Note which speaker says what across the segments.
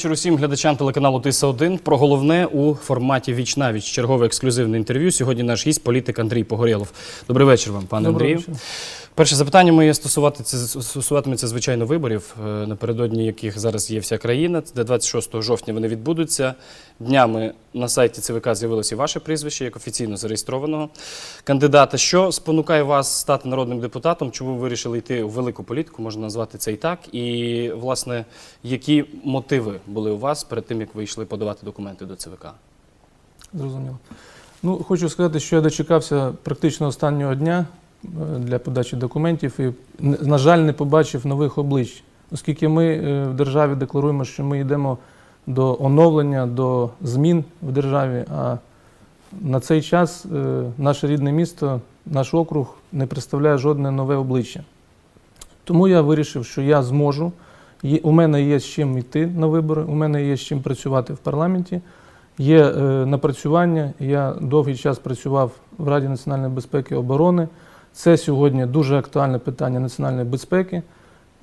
Speaker 1: Вечір усім глядачам телеканалу Тиса 1 Про головне у форматі Віч на віч. Чергове ексклюзивне інтерв'ю. Сьогодні наш гість політик Андрій Погорєлов. Добрий вечір вам, пане
Speaker 2: Доброго
Speaker 1: Андрію.
Speaker 2: вечора.
Speaker 1: Перше запитання моє стосуватиметься, звичайно виборів, е, напередодні яких зараз є вся країна. Де 26 жовтня вони відбудуться. Днями на сайті ЦВК з'явилося ваше прізвище як офіційно зареєстрованого кандидата. Що спонукає вас стати народним депутатом? Чому ви вирішили йти у велику політику? Можна назвати це і так. І, власне, які мотиви були у вас перед тим, як ви йшли подавати документи до ЦВК?
Speaker 2: Зрозуміло. Ну, хочу сказати, що я дочекався практично останнього дня для подачі документів і, на жаль, не побачив нових облич, оскільки ми е, в державі декларуємо, що ми йдемо до оновлення, до змін в державі. А на цей час е, наше рідне місто, наш округ не представляє жодне нове обличчя. Тому я вирішив, що я зможу. У мене є з чим йти на вибори, у мене є з чим працювати в парламенті. Є е, напрацювання. Я довгий час працював в Раді національної безпеки і оборони. Це сьогодні дуже актуальне питання національної безпеки.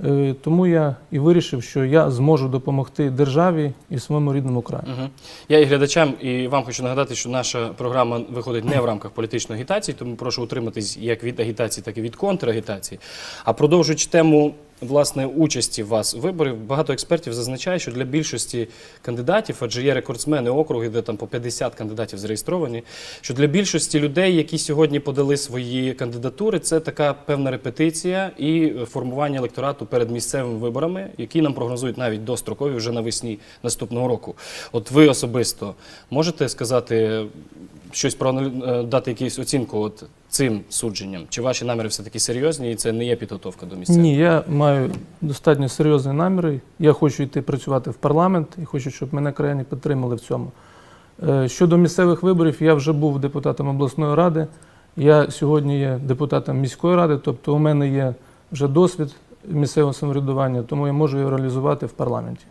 Speaker 2: Е, тому я і вирішив, що я зможу допомогти державі і своєму рідному краю.
Speaker 1: Угу. Я і глядачам, і вам хочу нагадати, що наша програма виходить не в рамках політичної агітації, тому прошу утриматись як від агітації, так і від контрагітації. А продовжуючи тему власне участі вас у виборів, багато експертів зазначає, що для більшості кандидатів, адже є рекордсмени округи, де там по 50 кандидатів зареєстровані, що для більшості людей, які сьогодні подали свої кандидатури, це така певна репетиція і формування електорату перед місцевими виборами, які нам прогнозують навіть дострокові вже навесні наступного року. От ви особисто можете сказати щось про е, дати якусь оцінку от цим судженням? Чи ваші наміри все таки серйозні і це не є підготовка до місцевих?
Speaker 2: Ні, я маю достатньо серйозні наміри. Я хочу йти працювати в парламент і хочу, щоб мене краяни підтримали в цьому. Е, Щодо місцевих виборів, я вже був депутатом обласної ради. Я сьогодні є депутатом міської ради, тобто у мене є вже досвід місцевого самоврядування, тому я можу його реалізувати в парламенті.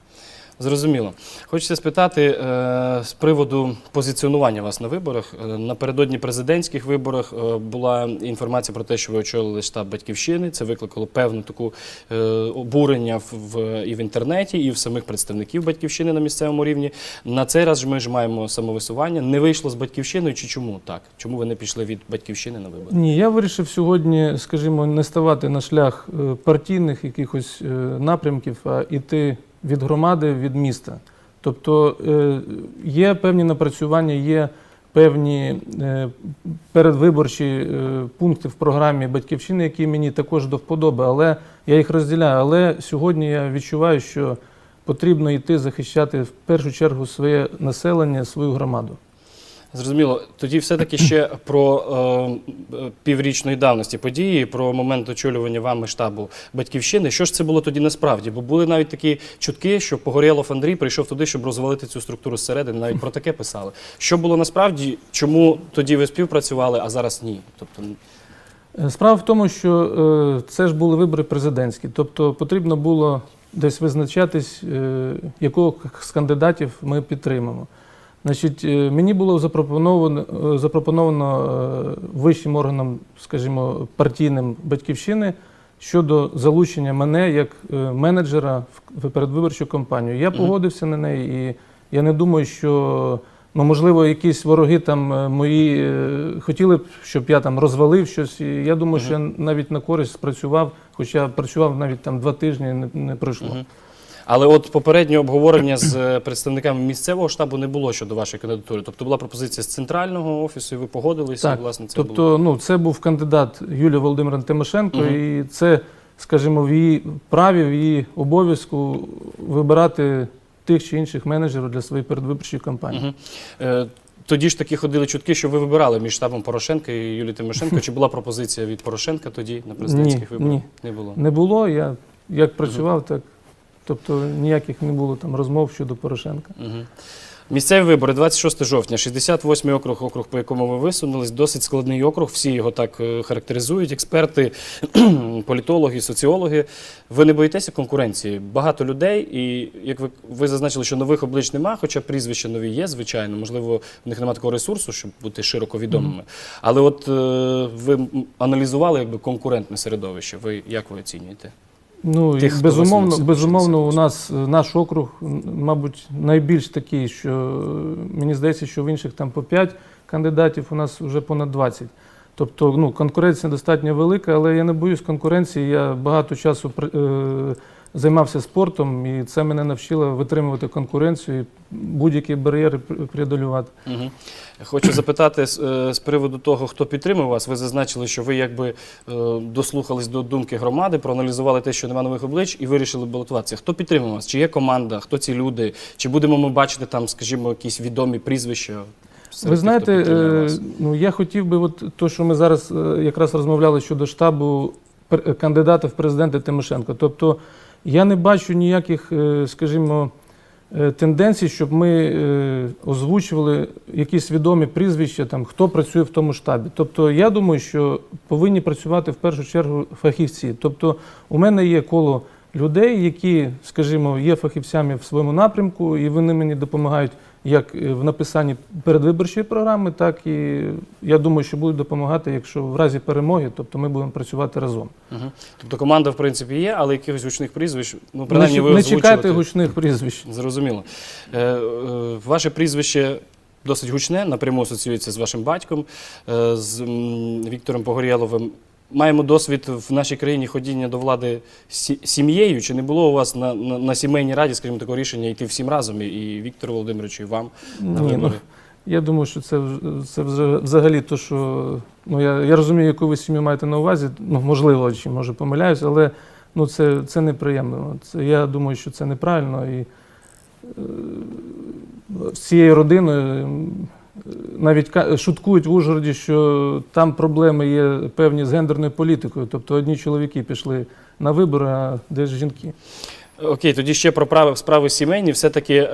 Speaker 1: Зрозуміло. Хочеться спитати е, з приводу позиціонування вас на виборах. Е, напередодні президентських виборах е, була інформація про те, що ви очолили штаб батьківщини. Це викликало певну таку е, обурення в, і в інтернеті, і в самих представників батьківщини на місцевому рівні. На цей раз ми ж маємо самовисування. Не вийшло з батьківщиною. Чи чому так? Чому ви не пішли від батьківщини на вибори?
Speaker 2: Ні, я вирішив сьогодні, скажімо, не ставати на шлях е, партійних якихось напрямків, а йти від громади, від міста. Тобто е, є певні напрацювання, є певні е, передвиборчі е, пункти в програмі Батьківщини, які мені також до вподоби, але я їх розділяю. Але сьогодні я відчуваю, що потрібно йти захищати в першу чергу своє населення, свою громаду.
Speaker 1: Зрозуміло. Тоді все-таки ще про е, піврічної давності події, про момент очолювання вами штабу батьківщини. Що ж це було тоді насправді? Бо були навіть такі чутки, що Погорєлов Андрій прийшов туди, щоб розвалити цю структуру зсередини. Навіть про таке писали. Що було насправді? Чому тоді ви співпрацювали, а зараз ні? Тобто
Speaker 2: Е, Справа в тому, що е, це ж були вибори президентські, тобто потрібно було десь визначатись, е, якого з кандидатів ми підтримаємо. Значить, е, мені було запропоновано, е, запропоновано е, вищим органам, скажімо, партійним батьківщини щодо залучення мене як менеджера в передвиборчу кампанію. Я погодився на неї, і я не думаю, що ну, можливо, якісь вороги там мої хотіли б, щоб я там розвалив щось. І я думаю, що я навіть на користь спрацював, хоча працював навіть там два тижні, не, не пройшло.
Speaker 1: Але от попереднього обговорення з е, представниками місцевого штабу не було щодо вашої кандидатури. Тобто була пропозиція з центрального офісу, і ви погодилися.
Speaker 2: Так,
Speaker 1: і, власне, це
Speaker 2: Тобто,
Speaker 1: було.
Speaker 2: ну, це був кандидат Юлія Володимирівна Тимошенко,
Speaker 1: Мгм.
Speaker 2: і це, скажімо, в її праві, в її обов'язку вибирати тих чи інших менеджерів для своєї передвиборчої кампанії.
Speaker 1: Е, Тоді ж таки ходили чутки, що ви вибирали між штабом Порошенка і Юлії Тимошенко. Чи була пропозиція від Порошенка тоді на президентських
Speaker 2: Ні,
Speaker 1: виборах?
Speaker 2: ні.
Speaker 1: Не було.
Speaker 2: Не було, я як працював, так. Тобто ніяких не було там розмов щодо Порошенка.
Speaker 1: Мгм. Місцеві вибори 26 жовтня, 68-й округ, округ, по якому ви висунулись, досить складний округ. Всі його так е, характеризують. Експерти, політологи, соціологи. Ви не боїтеся конкуренції? Багато людей, і як ви, ви зазначили, що нових облич нема, хоча прізвища нові є, звичайно. Можливо, в них немає такого ресурсу, щоб бути широко відомими. Але от е, ви аналізували якби конкурентне середовище. Ви як ви оцінюєте?
Speaker 2: Ну,
Speaker 1: Тих,
Speaker 2: безумовно, безумовно, у нас е, наш округ, мабуть, найбільш такий, що е, мені здається, що в інших там по 5 кандидатів, у нас вже понад 20. Тобто ну, конкуренція достатньо велика, але я не боюсь конкуренції. Я багато часу е, займався спортом, і це мене навчило витримувати конкуренцію і будь-які бар'єри пр- преодолювати.
Speaker 1: Угу. Хочу запитати з, е, з приводу того, хто підтримує вас. Ви зазначили, що ви якби е, дослухались до думки громади, проаналізували те, що нема нових облич, і вирішили балотуватися. Хто підтримує вас? Чи є команда? Хто ці люди? Чи будемо ми бачити там, скажімо, якісь відомі прізвища? серед
Speaker 2: Ви знаєте,
Speaker 1: підтримує
Speaker 2: е, ну я хотів би, от то, що ми зараз якраз розмовляли щодо штабу кандидата в президенти Тимошенко. Тобто я не бачу ніяких, е, скажімо, е, тенденцій, щоб ми е, озвучували якісь відомі прізвища, там хто працює в тому штабі. Тобто, я думаю, що повинні працювати в першу чергу фахівці. Тобто, у мене є коло людей, які, скажімо, є фахівцями в своєму напрямку, і вони мені допомагають як в написанні передвиборчої програми, так і я думаю, що будуть допомагати, якщо в разі перемоги, тобто ми будемо працювати разом.
Speaker 1: Угу. Тобто команда, в принципі, є, але якихось гучних прізвищ, ну, принаймні,
Speaker 2: не,
Speaker 1: ви
Speaker 2: не чекайте гучних прізвищ.
Speaker 1: Зрозуміло. Е, е, ваше прізвище досить гучне, напряму асоціюється з вашим батьком, е, з Віктором Погорєловим. Маємо досвід в нашій країні ходіння до влади сім'єю. Чи не було у вас на, на, на сімейній раді, скажімо, такого рішення йти всім разом, і, Віктору Володимировичу, і вам на
Speaker 2: Ні, ну, я думаю, що це, це взагалі то, що ну, я, я розумію, яку ви сім'ю маєте на увазі. Ну, можливо, чи може помиляюсь, але ну, це, це неприємно. Це, я думаю, що це неправильно. І е, з цією родиною навіть шуткують в Ужгороді, що там проблеми є певні з гендерною політикою. Тобто одні чоловіки пішли на вибори, а де ж жінки.
Speaker 1: Окей, тоді ще про прави, справи сімейні. Все-таки е,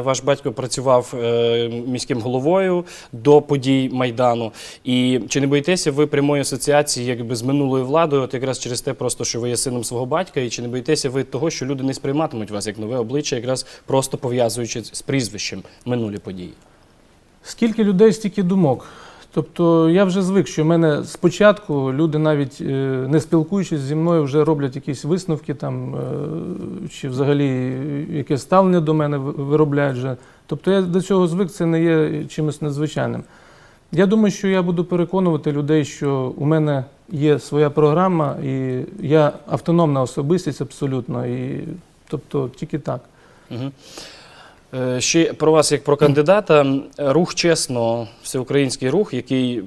Speaker 1: ваш батько працював е, міським головою до подій Майдану. І чи не боїтеся ви прямої асоціації якби, з минулою владою, от якраз через те, просто, що ви є сином свого батька, і чи не боїтеся ви того, що люди не сприйматимуть вас як нове обличчя, якраз просто пов'язуючи з прізвищем минулі події?
Speaker 2: Скільки людей, стільки думок. Тобто я вже звик, що в мене спочатку люди навіть е, не спілкуючись зі мною, вже роблять якісь висновки там, е, чи взагалі якесь ставлення до мене виробляють вже. Тобто я до цього звик, це не є чимось надзвичайним. Я думаю, що я буду переконувати людей, що у мене є своя програма, і я автономна особистість абсолютно. І, тобто тільки так.
Speaker 1: Угу. Е, Ще про вас, як про кандидата, рух чесно, всеукраїнський рух, який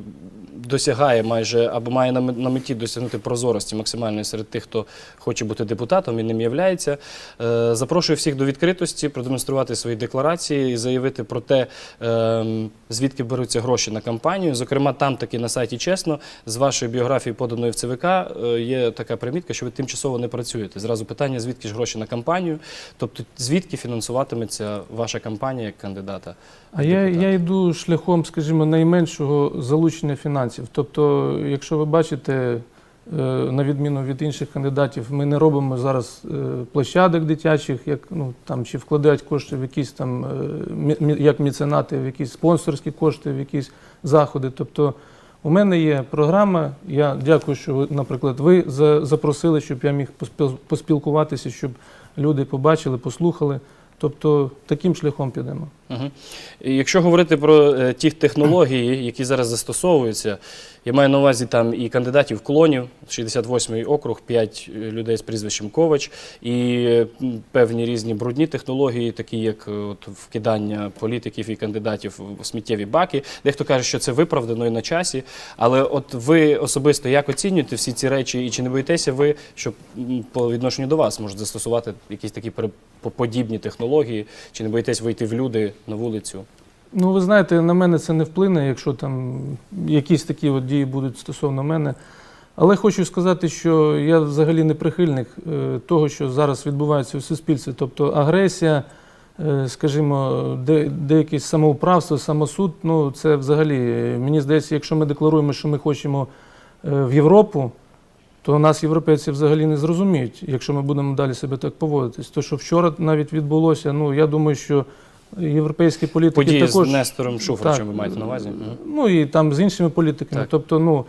Speaker 1: досягає майже або має на меті досягнути прозорості максимальної серед тих, хто хоче бути депутатом і ним являється. Е, Запрошую всіх до відкритості, продемонструвати свої декларації і заявити про те, ем, звідки беруться гроші на кампанію. Зокрема, там таки на сайті чесно, з вашої біографії, поданої в ЦВК, е, є така примітка, що ви тимчасово не працюєте. Зразу питання, звідки ж гроші на кампанію, тобто звідки фінансуватиметься ваша кампанія як кандидата.
Speaker 2: А я, я йду шляхом, скажімо, найменшого залучення фінансів. Тобто, якщо ви бачите, е, на відміну від інших кандидатів, ми не робимо зараз е, площадок дитячих, як ну там чи вкладають кошти в якісь там е, як меценати, в якісь спонсорські кошти, в якісь заходи. Тобто, у мене є програма. Я дякую, що ви, наприклад, ви запросили, щоб я міг поспіл- поспілкуватися, щоб люди побачили, послухали. Тобто таким шляхом підемо.
Speaker 1: Якщо говорити про е, ті технології, які зараз застосовуються, я маю на увазі там і кандидатів клонів, 68-й округ, 5 людей з прізвищем Ковач, і е, певні різні брудні технології, такі як е, от, вкидання політиків і кандидатів в сміттєві баки. Дехто каже, що це виправдано і на часі. Але от ви особисто як оцінюєте всі ці речі, і чи не боїтеся ви, що по відношенню до вас можуть застосувати якісь такі пере- по- подібні технології, чи не боїтесь вийти в люди на вулицю?
Speaker 2: Ну, ви знаєте, на мене це не вплине, якщо там якісь такі от дії будуть стосовно мене. Але хочу сказати, що я взагалі не прихильник е, того, що зараз відбувається в суспільстві. Тобто агресія, е, скажімо, де, деяке самоуправство, самосуд, ну це взагалі, е, мені здається, якщо ми декларуємо, що ми хочемо в Європу, то нас європейці взагалі не зрозуміють, якщо ми будемо далі себе так поводитись. То, що вчора навіть відбулося, ну я думаю, що європейські політики
Speaker 1: Події
Speaker 2: також
Speaker 1: з Нестором Шуфричем ви маєте на увазі?
Speaker 2: Ну і там з іншими політиками.
Speaker 1: Так.
Speaker 2: Тобто, ну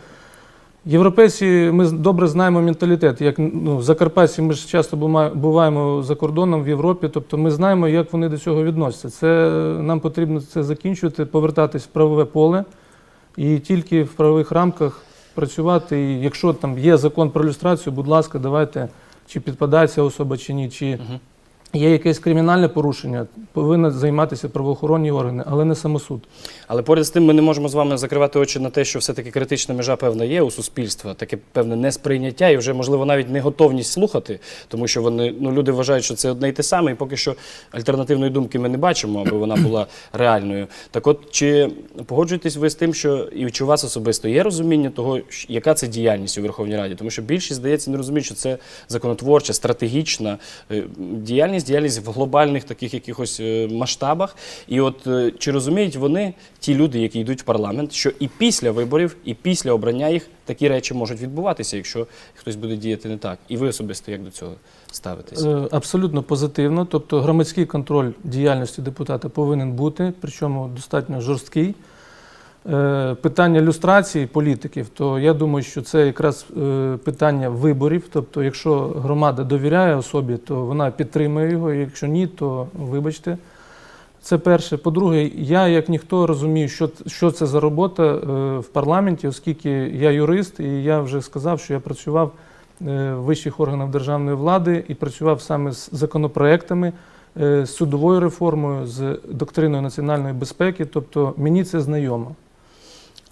Speaker 2: Європейці, ми добре знаємо менталітет. Як ну, закарпатці, ми ж часто буваємо за кордоном в Європі, тобто ми знаємо, як вони до цього відносяться. Це нам потрібно це закінчувати, повертатись в правове поле і тільки в правових рамках працювати. І якщо там є закон про люстрацію, будь ласка, давайте чи підпадає ця особа чи ні, чи
Speaker 1: Мгм.
Speaker 2: Є якесь кримінальне порушення, повинні займатися правоохоронні органи, але не самосуд.
Speaker 1: Але поряд з тим ми не можемо з вами закривати очі на те, що все-таки критична межа певна є у суспільства, таке певне несприйняття і вже, можливо, навіть не готовність слухати, тому що вони ну люди вважають, що це одне й те саме, і поки що альтернативної думки ми не бачимо, аби вона була реальною. Так от чи погоджуєтесь ви з тим, що і чи у вас особисто є розуміння того, яка це діяльність у Верховній Раді? Тому що більшість, здається, не розуміють, що це законотворча, стратегічна е, діяльність, діяльність в глобальних таких якихось е, масштабах. І от е, чи розуміють вони, ті люди, які йдуть в парламент, що і після виборів, і після обрання їх такі речі можуть відбуватися, якщо хтось буде діяти не так. І ви особисто як до цього ставитесь?
Speaker 2: Е, Абсолютно позитивно. Тобто громадський контроль діяльності депутата повинен бути, причому достатньо жорсткий. Е, Питання люстрації політиків, то я думаю, що це якраз е, питання виборів. Тобто, якщо громада довіряє особі, то вона підтримує його. Якщо ні, то вибачте. Це перше. По-друге, я як ніхто розумію, що, що це за робота е, в парламенті, оскільки я юрист, і я вже сказав, що я працював в вищих органах державної влади і працював саме з законопроектами, з судовою реформою, з доктриною національної безпеки. Тобто мені це знайомо.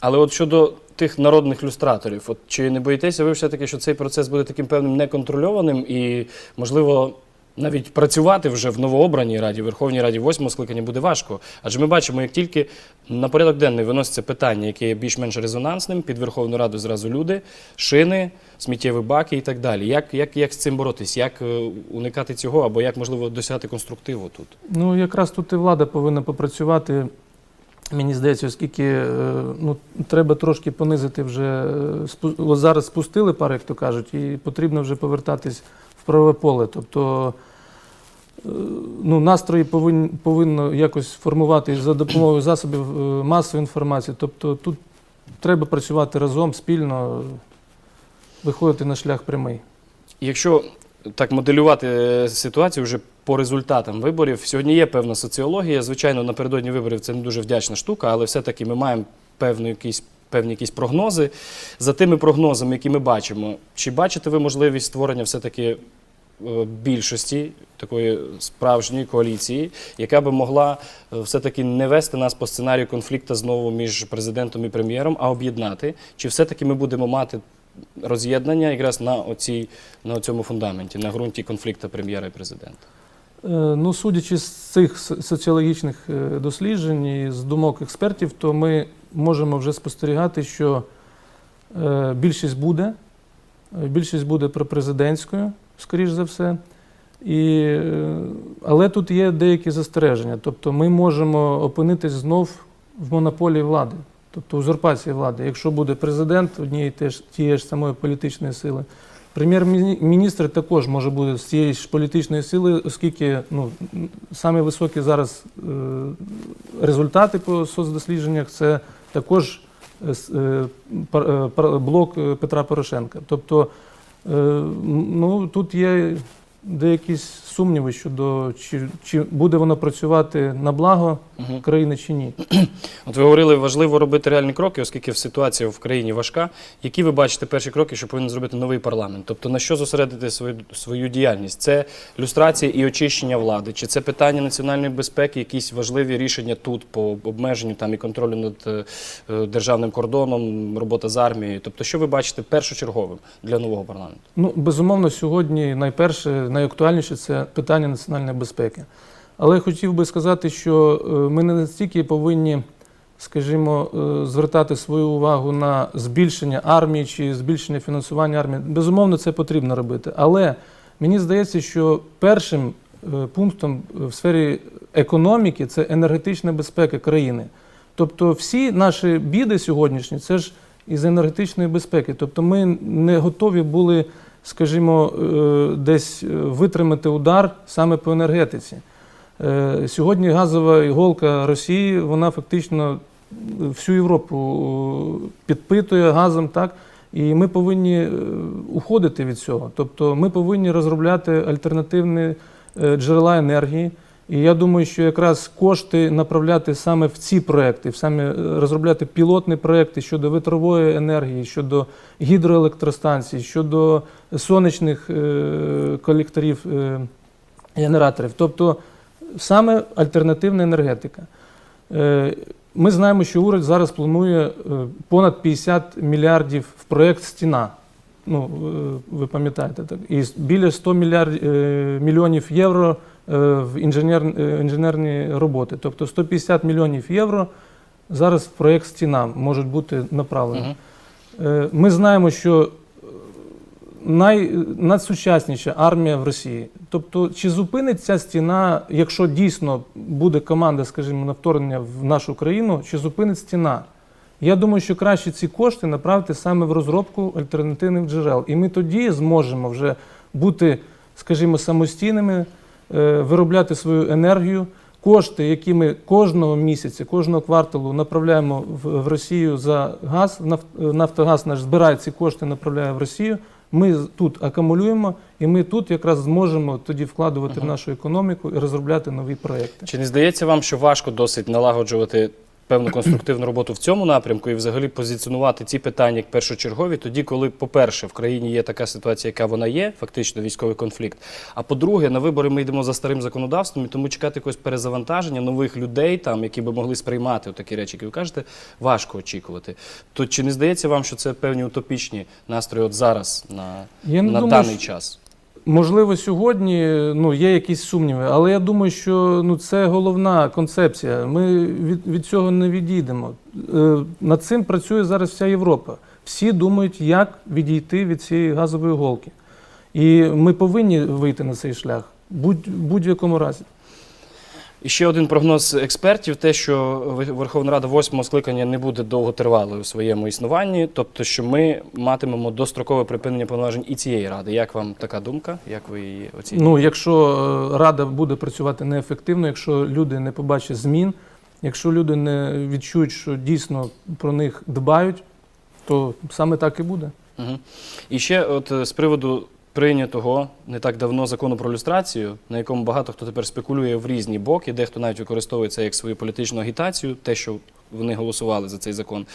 Speaker 1: Але от щодо тих народних люстраторів, от чи не боїтеся ви все-таки, що цей процес буде таким певним неконтрольованим і, можливо, навіть працювати вже в новообраній раді, Верховній Раді восьмого скликання буде важко. Адже ми бачимо, як тільки на порядок денний виноситься питання, яке є більш-менш резонансним, під Верховну Раду зразу люди, шини, сміттєві баки і так далі. Як, як, як з цим боротись? Як е, уникати цього, або як можливо досягти конструктиву тут?
Speaker 2: Ну, якраз тут і влада повинна попрацювати. Мені здається, оскільки е, ну, треба трошки понизити вже. е, Ось зараз спустили пар, як то кажуть, і потрібно вже повертатись в правове поле. Тобто е, ну, настрої повинні, повинно якось формувати за допомогою засобів масової інформації. Тобто тут треба працювати разом, спільно, виходити на шлях прямий.
Speaker 1: Якщо так моделювати ситуацію вже по результатам виборів, сьогодні є певна соціологія. Звичайно, напередодні виборів це не дуже вдячна штука, але все-таки ми маємо певну якісь. Певні якісь прогнози. За тими прогнозами, які ми бачимо, чи бачите ви можливість створення все-таки е, більшості такої справжньої коаліції, яка би могла е, все-таки не вести нас по сценарію конфлікту знову між президентом і прем'єром, а об'єднати? Чи все-таки ми будемо мати роз'єднання якраз на, оцій, на цьому фундаменті, на ґрунті конфлікту прем'єра і президента?
Speaker 2: Е, Ну, судячи з цих соціологічних е, досліджень і з думок експертів, то ми можемо вже спостерігати, що е, більшість буде, більшість буде пропрезидентською, скоріш за все. І, але тут є деякі застереження. Тобто ми можемо опинитись знов в монополії влади, тобто узурпації влади. Якщо буде президент однієї тієї ж самої політичної сили, Прем'єр-міністр також може бути з цієї ж політичної сили, оскільки ну, самі високі зараз е, результати по соцдослідженнях це також е, е, блок Петра Порошенка. Тобто ну, тут є деякі сумніви щодо чи, чи буде воно працювати на благо
Speaker 1: Мгм.
Speaker 2: країни чи ні.
Speaker 1: От ви говорили, важливо робити реальні кроки, оскільки ситуація в країні важка. Які ви бачите перші кроки, що повинен зробити новий парламент? Тобто на що зосередити свою, свою діяльність? Це люстрація і очищення влади? Чи це питання національної безпеки, якісь важливі рішення тут по обмеженню там і контролю над е, державним кордоном, робота з армією? Тобто, що ви бачите першочерговим для нового парламенту?
Speaker 2: Ну, безумовно, сьогодні найперше, найактуальніше це питання національної безпеки. Але хотів би сказати, що е, ми не настільки повинні, скажімо, е, звертати свою увагу на збільшення армії чи збільшення фінансування армії. Безумовно, це потрібно робити. Але мені здається, що першим е, пунктом в сфері економіки це енергетична безпека країни. Тобто, всі наші біди сьогоднішні це ж із енергетичної безпеки. Тобто, ми не готові були, скажімо, е, десь е, витримати удар саме по енергетиці. Е, Сьогодні газова іголка Росії, вона фактично всю Європу підпитує газом, так? І ми повинні уходити від цього. Тобто ми повинні розробляти альтернативні джерела енергії. І я думаю, що якраз кошти направляти саме в ці проекти, саме е, розробляти пілотні проекти щодо вітрової енергії, щодо гідроелектростанцій, щодо сонячних е, колекторів е, генераторів. Тобто саме альтернативна енергетика. Ми знаємо, що уряд зараз планує понад 50 мільярдів в проєкт Стіна. Ну, ви пам'ятаєте, так? І біля 100 мільярд, мільйонів євро в інженер, е, інженерні роботи. Тобто 150 мільйонів євро зараз в проєкт Стіна можуть бути направлені. Е, Ми знаємо, що е, най, надсучасніша армія в Росії. Тобто, чи зупинить ця стіна, якщо дійсно буде команда, скажімо, на вторгнення в нашу країну, чи зупинить стіна? Я думаю, що краще ці кошти направити саме в розробку альтернативних джерел. І ми тоді зможемо вже бути, скажімо, самостійними, е, виробляти свою енергію. Кошти, які ми кожного місяця, кожного кварталу направляємо в, Росію за газ, Наф- Нафтогаз наш збирає ці кошти, направляє в Росію. Ми тут акумулюємо, і ми тут якраз зможемо тоді вкладувати в нашу економіку і розробляти нові проекти.
Speaker 1: Чи не здається вам, що важко досить налагоджувати певну конструктивну роботу в цьому напрямку і взагалі позиціонувати ці питання як першочергові, тоді, коли, по-перше, в країні є така ситуація, яка вона є, фактично військовий конфлікт. А по-друге, на вибори ми йдемо за старим законодавством, і тому чекати якогось перезавантаження нових людей, там, які би могли сприймати такі речі, які ви кажете, важко очікувати. То чи не здається вам, що це певні утопічні настрої от зараз на, на
Speaker 2: думаю,
Speaker 1: даний
Speaker 2: що-
Speaker 1: час?
Speaker 2: Можливо, сьогодні ну, є якісь сумніви, але я думаю, що ну, це головна концепція. Ми від, від цього не відійдемо. Е, над цим працює зараз вся Європа. Всі думають, як відійти від цієї газової голки. І ми повинні вийти на цей шлях будь, будь-якому разі.
Speaker 1: І ще один прогноз експертів: те, що Верховна Рада восьмого скликання не буде довготривалою у своєму існуванні, тобто, що ми матимемо дострокове припинення повноважень і цієї ради. Як вам така думка? Як ви її оцінюєте?
Speaker 2: Ну, якщо е, рада буде працювати неефективно, якщо люди не побачать змін, якщо люди не відчують, що дійсно про них дбають, то саме так і буде.
Speaker 1: Угу. І ще, от е, з приводу прийнятого не так давно закону про люстрацію, на якому багато хто тепер спекулює в різні боки, дехто навіть використовує це як свою політичну агітацію, те, що вони голосували за цей закон.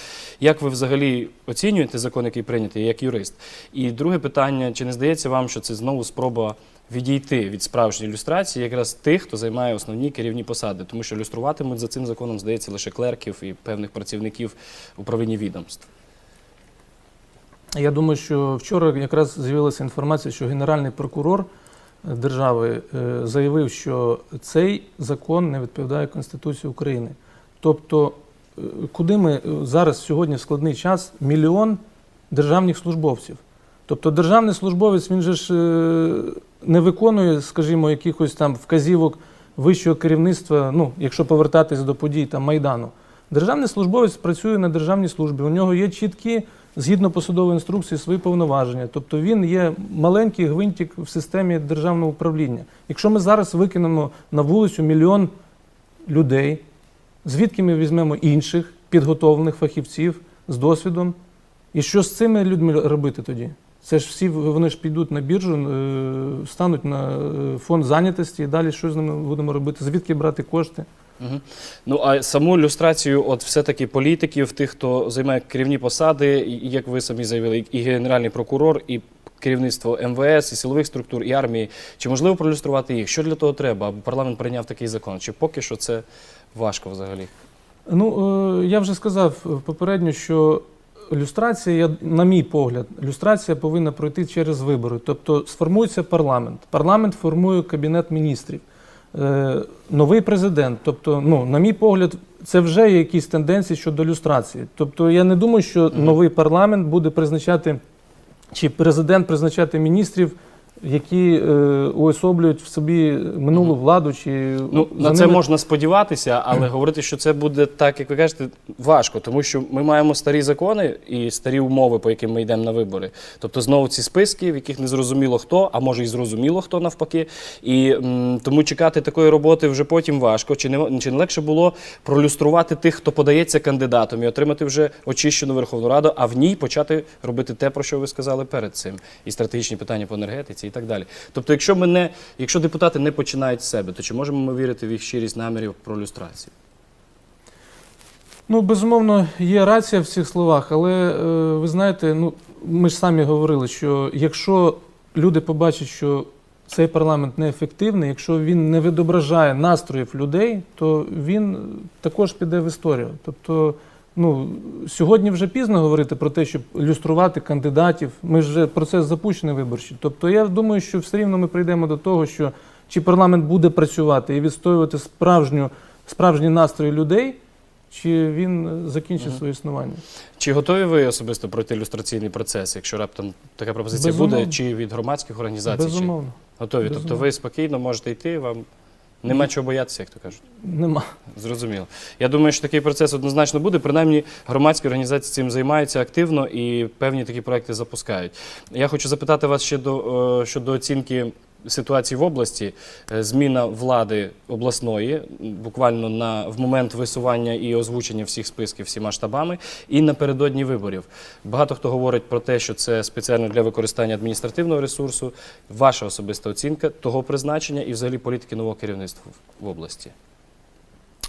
Speaker 1: Як ви взагалі оцінюєте закон, який прийнятий, як юрист? І друге питання: чи не здається вам, що це знову спроба відійти від справжньої люстрації, якраз тих, хто займає основні керівні посади, тому що люструватимуть за цим законом, здається, лише клерків і певних працівників управління відомств.
Speaker 2: Я думаю, що вчора якраз з'явилася інформація, що генеральний прокурор е, держави е, заявив, що цей закон не відповідає Конституції України. Тобто, е, куди ми зараз сьогодні в складний час мільйон державних службовців. Тобто державний службовець він же ж не виконує, скажімо, якихось там вказівок вищого керівництва, ну, якщо повертатись до подій там Майдану. Державний службовець працює на державній службі. У нього є чіткі, згідно посадової інструкції, свої повноваження. Тобто він є маленький гвинтик в системі державного управління. Якщо ми зараз викинемо на вулицю мільйон людей, звідки ми візьмемо інших підготовлених фахівців з досвідом? І що з цими людьми робити тоді? Це ж всі вони ж підуть на біржу, е, стануть на е, фонд зайнятості і далі що з ними будемо робити? Звідки брати кошти?
Speaker 1: Угу. Ну а саму люстрацію, от все-таки політиків, тих, хто займає керівні посади, як ви самі заявили, і генеральний прокурор, і керівництво МВС, і силових структур, і армії. Чи можливо пролюструвати їх? Що для того треба, аби парламент прийняв такий закон? Чи поки що це важко взагалі?
Speaker 2: Ну, е, я вже сказав попередньо, що люстрація, на мій погляд, люстрація повинна пройти через вибори. Тобто сформується парламент. Парламент формує кабінет міністрів. Е, Новий президент. Тобто, ну, на мій погляд, це вже є якісь тенденції щодо люстрації. Тобто, я не думаю, що новий парламент буде призначати, чи президент призначати міністрів які е, уособлюють в собі минулу владу чи
Speaker 1: Ну, на це
Speaker 2: ними-
Speaker 1: можна сподіватися, але говорити, що це буде так, як ви кажете, важко, тому що ми маємо старі закони і старі умови, по яким ми йдемо на вибори. Тобто знову ці списки, в яких не зрозуміло хто, а може і зрозуміло хто навпаки. І м, тому чекати такої роботи вже потім важко. Чи не чи не легше було пролюструвати тих, хто подається кандидатом, і отримати вже очищену Верховну Раду, а в ній почати робити те, про що ви сказали перед цим, і стратегічні питання по енергетиці, і так далі. Тобто, якщо ми не, якщо депутати не починають з себе, то чи можемо ми вірити в їх щирість намірів про люстрацію?
Speaker 2: Ну, безумовно, є рація в цих словах, але е, ви знаєте, ну ми ж самі говорили, що якщо люди побачать, що цей парламент неефективний, якщо він не відображає настроїв людей, то він також піде в історію. Тобто, ну сьогодні вже пізно говорити про те, щоб люструвати кандидатів. Ми ж вже процес запущений виборчий. Тобто, я думаю, що все рівно ми прийдемо до того, що чи парламент буде працювати і відстоювати справжню, справжні настрої людей. Чи він закінчить своє існування?
Speaker 1: Чи готові ви особисто пройти люстраційний процес, якщо раптом така пропозиція
Speaker 2: Безумовно.
Speaker 1: буде, чи від громадських організацій? Чи...
Speaker 2: Безумовно,
Speaker 1: Готові. Тобто ви спокійно можете йти, вам нема чого боятися, як то кажуть.
Speaker 2: нема.
Speaker 1: Зрозуміло. Я думаю, що такий процес однозначно буде. Принаймні, громадські організації цим займаються активно і певні такі проекти запускають. Я хочу запитати вас ще до, е, щодо оцінки ситуації в області. Е, Зміна влади обласної, буквально на, в момент висування і озвучення всіх списків всіма штабами, і напередодні виборів. Багато хто говорить про те, що це спеціально для використання адміністративного ресурсу. Ваша особиста оцінка того призначення і взагалі політики нового керівництва в- області.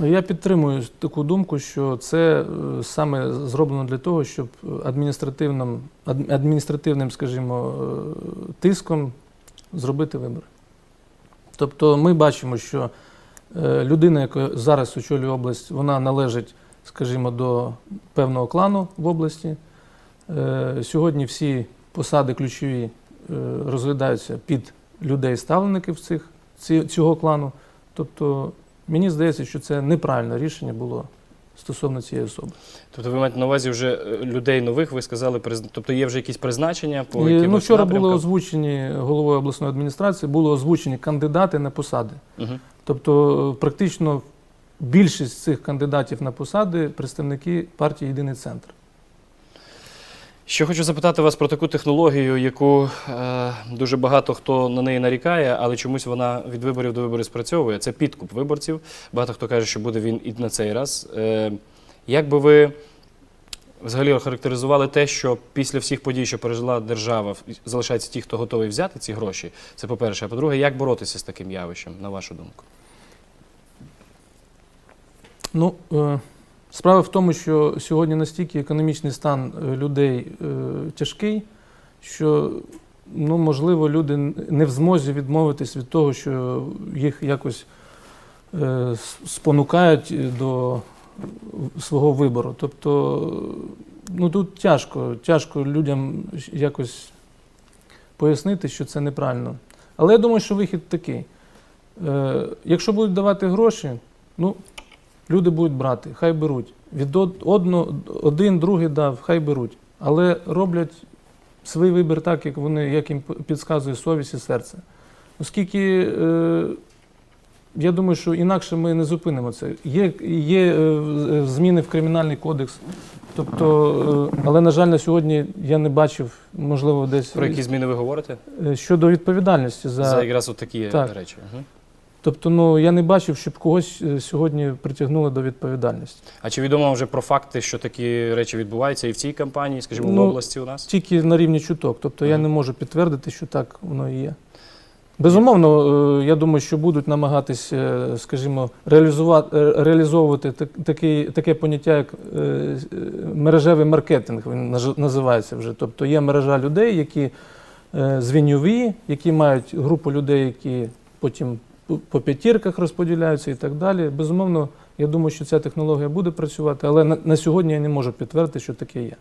Speaker 2: Я підтримую таку думку, що це е, саме зроблено для того, щоб адміністративним, адміністративним скажімо, е, тиском зробити вибори. Тобто ми бачимо, що е, людина, яка зараз очолює область, вона належить, скажімо, до певного клану в області. Е, Сьогодні всі посади ключові е, розглядаються під людей-ставлеників цього клану. Тобто Мені здається, що це неправильне рішення було стосовно цієї особи.
Speaker 1: Тобто ви маєте на увазі вже е, людей нових, ви сказали, тобто є вже якісь призначення по
Speaker 2: І,
Speaker 1: якимось
Speaker 2: ну, вчора були озвучені головою обласної адміністрації, були озвучені кандидати на посади.
Speaker 1: Угу.
Speaker 2: Тобто, е, практично більшість цих кандидатів на посади представники партії Єдиний центр.
Speaker 1: Ще хочу запитати вас про таку технологію, яку е, дуже багато хто на неї нарікає, але чомусь вона від виборів до виборів спрацьовує. Це підкуп виборців. Багато хто каже, що буде він і на цей раз. Е, як би ви взагалі охарактеризували те, що після всіх подій, що пережила держава, залишаються ті, хто готовий взяти ці гроші? Це по-перше. А по-друге, як боротися з таким явищем, на вашу думку?
Speaker 2: Ну, е, справа в тому, що сьогодні настільки економічний стан е, людей е, тяжкий, що ну, можливо люди не в змозі відмовитись від того, що їх якось е, спонукають до свого вибору. Тобто, ну тут тяжко, тяжко людям якось пояснити, що це неправильно. Але я думаю, що вихід такий. Якщо будуть давати гроші, ну, люди будуть брати, хай беруть. Від од- одно, один, другий дав, хай беруть. Але роблять свій вибір так, як вони, як їм підказує совість і серце. Оскільки е, я думаю, що інакше ми не зупинимо це. Є, є е, е, зміни в кримінальний кодекс. Тобто, е, але, на жаль, на сьогодні я не бачив, можливо, десь
Speaker 1: Про які зміни ви говорите?
Speaker 2: щодо відповідальності за,
Speaker 1: За якраз от такі
Speaker 2: Так.
Speaker 1: речі. Мгм.
Speaker 2: Тобто, ну я не бачив, щоб когось е, сьогодні притягнули до відповідальності.
Speaker 1: А чи відомо вже про факти, що такі речі відбуваються і в цій кампанії, скажімо, в
Speaker 2: Ну,
Speaker 1: області у нас?
Speaker 2: Тільки на рівні чуток. Тобто я не можу підтвердити, що так воно і є. Безумовно, е, я думаю, що будуть намагатись, е, скажімо, реалізувати, реалізовувати так- таке поняття, як мережевий маркетинг, він називається вже. Тобто є мережа людей, які звіньові, які мають групу людей, які потім по- п'ятірках розподіляються і так далі. Безумовно, я думаю, що ця технологія буде працювати, але на, на сьогодні я не можу підтвердити, що таке є.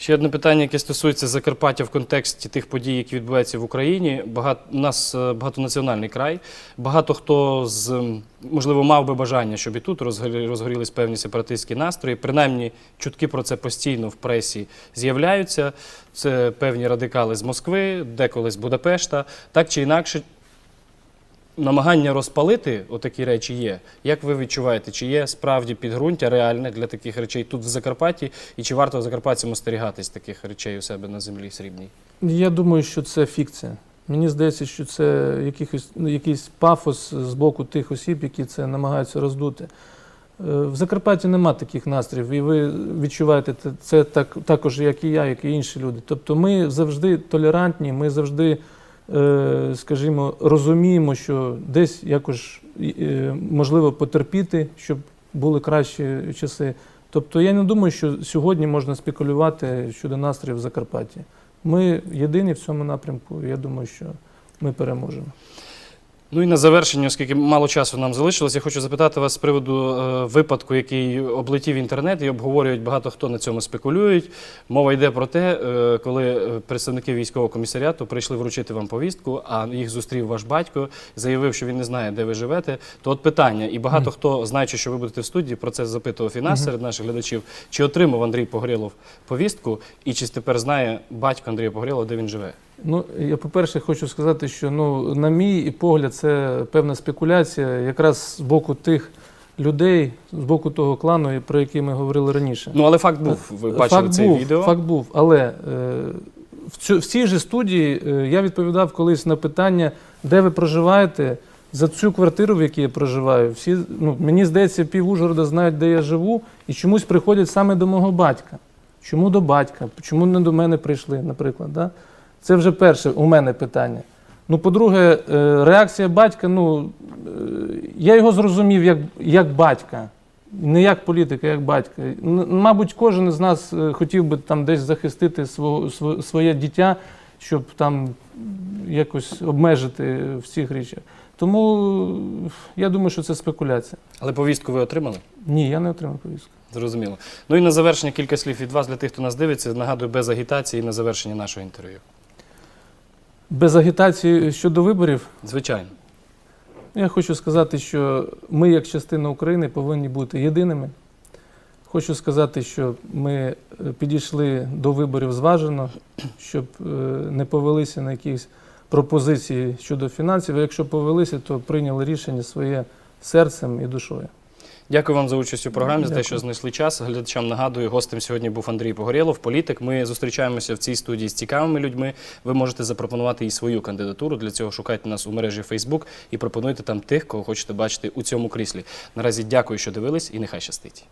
Speaker 1: Ще одне питання, яке стосується Закарпаття в контексті тих подій, які відбуваються в Україні. Багато у нас е, багатонаціональний край. Багато хто з можливо мав би бажання, щоб і тут розгорі- розгорілись певні сепаратистські настрої. Принаймні, чутки про це постійно в пресі з'являються. Це певні радикали з Москви, деколи з Будапешта. Так чи інакше, намагання розпалити отакі речі є. Як ви відчуваєте, чи є справді підґрунтя реальне для таких речей тут в Закарпатті, і чи варто закарпатцям остерігатись таких речей у себе на землі срібній?
Speaker 2: Я думаю, що це фікція. Мені здається, що це якихось, ну, якийсь пафос з боку тих осіб, які це намагаються роздути. Е, В Закарпатті нема таких настроїв, і ви відчуваєте це так, також, як і я, як і інші люди. Тобто ми завжди толерантні, ми завжди, скажімо, розуміємо, що десь якось е, можливо потерпіти, щоб були кращі часи. Тобто я не думаю, що сьогодні можна спекулювати щодо настроїв в Закарпатті. Ми єдині в цьому напрямку. Я думаю, що ми переможемо.
Speaker 1: Ну і на завершення, оскільки мало часу нам залишилось, я хочу запитати вас з приводу е, випадку, який облетів інтернет і обговорюють багато хто на цьому спекулюють. Мова йде про те, е, коли е, представники військового комісаріату прийшли вручити вам повістку, а їх зустрів ваш батько, заявив, що він не знає, де ви живете. То от питання, і багато
Speaker 2: Мгм.
Speaker 1: хто, знаючи, що ви будете в студії, про це запитував і нас серед наших глядачів. Чи отримав Андрій Погорєлов повістку, і чи тепер знає батько Андрія Погорєлова, де він живе?
Speaker 2: Ну, я, по-перше, хочу сказати, що ну, на мій погляд, це певна спекуляція якраз з боку тих людей, з боку того клану, про який ми говорили раніше.
Speaker 1: Ну але факт був. Ви бачили
Speaker 2: факт
Speaker 1: це
Speaker 2: був,
Speaker 1: відео.
Speaker 2: Факт був, але е, в, цю, в цій же студії е, я відповідав колись на питання, де ви проживаєте. За цю квартиру, в якій я проживаю, всі, ну, мені здається, пів Ужгорода знають, де я живу, і чомусь приходять саме до мого батька. Чому до батька? Чому не до мене прийшли, наприклад? Да? Це вже перше у мене питання. Ну, по-друге, е, реакція батька, ну, е, я його зрозумів як, як батька, не як політика, як батька. Мабуть, кожен із нас е, хотів би там десь захистити свого, своє дитя, щоб там якось обмежити в цих речах. Тому я думаю, що це спекуляція.
Speaker 1: Але повістку ви отримали?
Speaker 2: Ні, я не отримав повістку.
Speaker 1: Зрозуміло. Ну і на завершення кілька слів від вас для тих, хто нас дивиться. Нагадую, без агітації на завершення нашого інтерв'ю.
Speaker 2: Без агітації щодо виборів
Speaker 1: Звичайно.
Speaker 2: Я хочу сказати, що ми, як частина України, повинні бути єдиними. Хочу сказати, що ми е, підійшли до виборів зважено, щоб е, не повелися на якісь пропозиції щодо фінансів. А якщо повелися, то прийняли рішення своє серцем і душою.
Speaker 1: Дякую вам за участь у програмі, за те, що знайшли час. Глядачам нагадую, гостем сьогодні був Андрій Погорєлов, політик. Ми зустрічаємося в цій студії з цікавими людьми. Ви можете запропонувати і свою кандидатуру. Для цього шукайте нас у мережі Facebook і пропонуйте там тих, кого хочете бачити у цьому кріслі. Наразі дякую, що дивились, і нехай щастить.